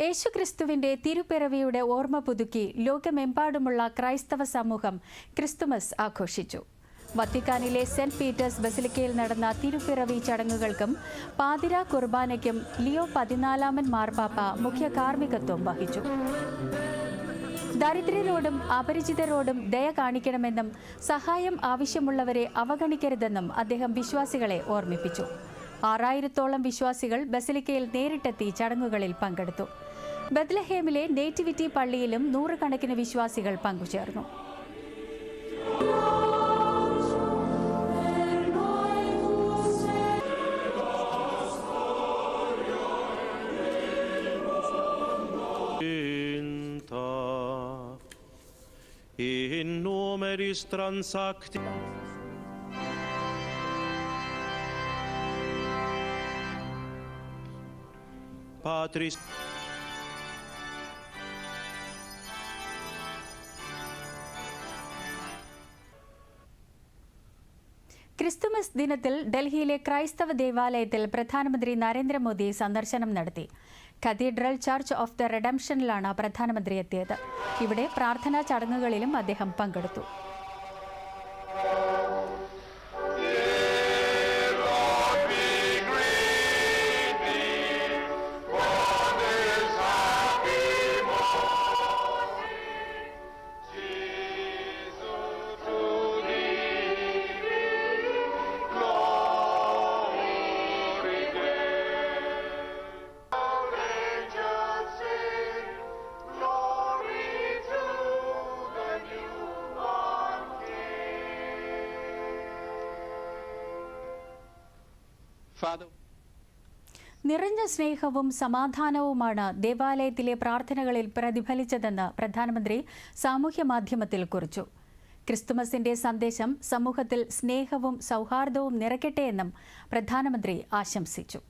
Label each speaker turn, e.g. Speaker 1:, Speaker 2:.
Speaker 1: യേശുക്രിസ്തുവിന്റെ തിരുപ്പിറവിയുടെ ഓർമ്മ പുതുക്കി ലോകമെമ്പാടുമുള്ള ക്രൈസ്തവ സമൂഹം ക്രിസ്തുമസ് ആഘോഷിച്ചു. വത്തിക്കാനിലെ സെന്റ് പീറ്റേഴ്സ് ബസിലിക്കയിൽ നടന്ന തിരുപ്പിറവി ചടങ്ങുകൾക്കും പാതിര കുർബാനയ്ക്കും ലിയോ പതിനാലാമൻ മാർപ്പാപ്പ മുഖ്യ കാർമ്മികത്വം വഹിച്ചു. ദരിദ്രരോടും അപരിചിതരോടും ദയ കാണിക്കണമെന്നും സഹായം ആവശ്യമുള്ളവരെ അവഗണിക്കരുതെന്നും അദ്ദേഹം വിശ്വാസികളെ ഓർമ്മിപ്പിച്ചു. ആറായിരത്തോളം വിശ്വാസികൾ ബസലിക്കയിൽ നേരിട്ടെത്തി ചടങ്ങുകളിൽ പങ്കെടുത്തു. ബത്ലഹേമിലെ നേറ്റിവിറ്റി പള്ളിയിലും നൂറുകണക്കിന് വിശ്വാസികൾ പങ്കുചേർന്നു.
Speaker 2: In transacti Patris.
Speaker 1: ക്രിസ്തുമസ് ദിനത്തിൽ ഡൽഹിയിലെ ക്രൈസ്തവ ദേവാലയത്തിൽ പ്രധാനമന്ത്രി നരേന്ദ്രമോദി സന്ദർശനം നടത്തി. കത്തീഡ്രൽ ചർച്ച് ഓഫ് ദ റെഡംഷനിലാണ് പ്രധാനമന്ത്രി എത്തിയത്. ഇവിടെ പ്രാർത്ഥനാ ചടങ്ങുകളിലും അദ്ദേഹം പങ്കെടുത്തു. നിറഞ്ഞ സ്നേഹവും സമാധാനവുമാണ് ദേവാലയത്തിലെ പ്രാർത്ഥനകളിൽ പ്രതിഫലിച്ചതെന്ന് പ്രധാനമന്ത്രി സാമൂഹ്യ മാധ്യമത്തിൽ കുറിച്ചു. ക്രിസ്തുമസിന്റെ സന്ദേശം സമൂഹത്തിൽ സ്നേഹവും സൗഹാർദ്ദവും നിറയ്ക്കട്ടെയെന്നും പ്രധാനമന്ത്രി ആശംസിച്ചു.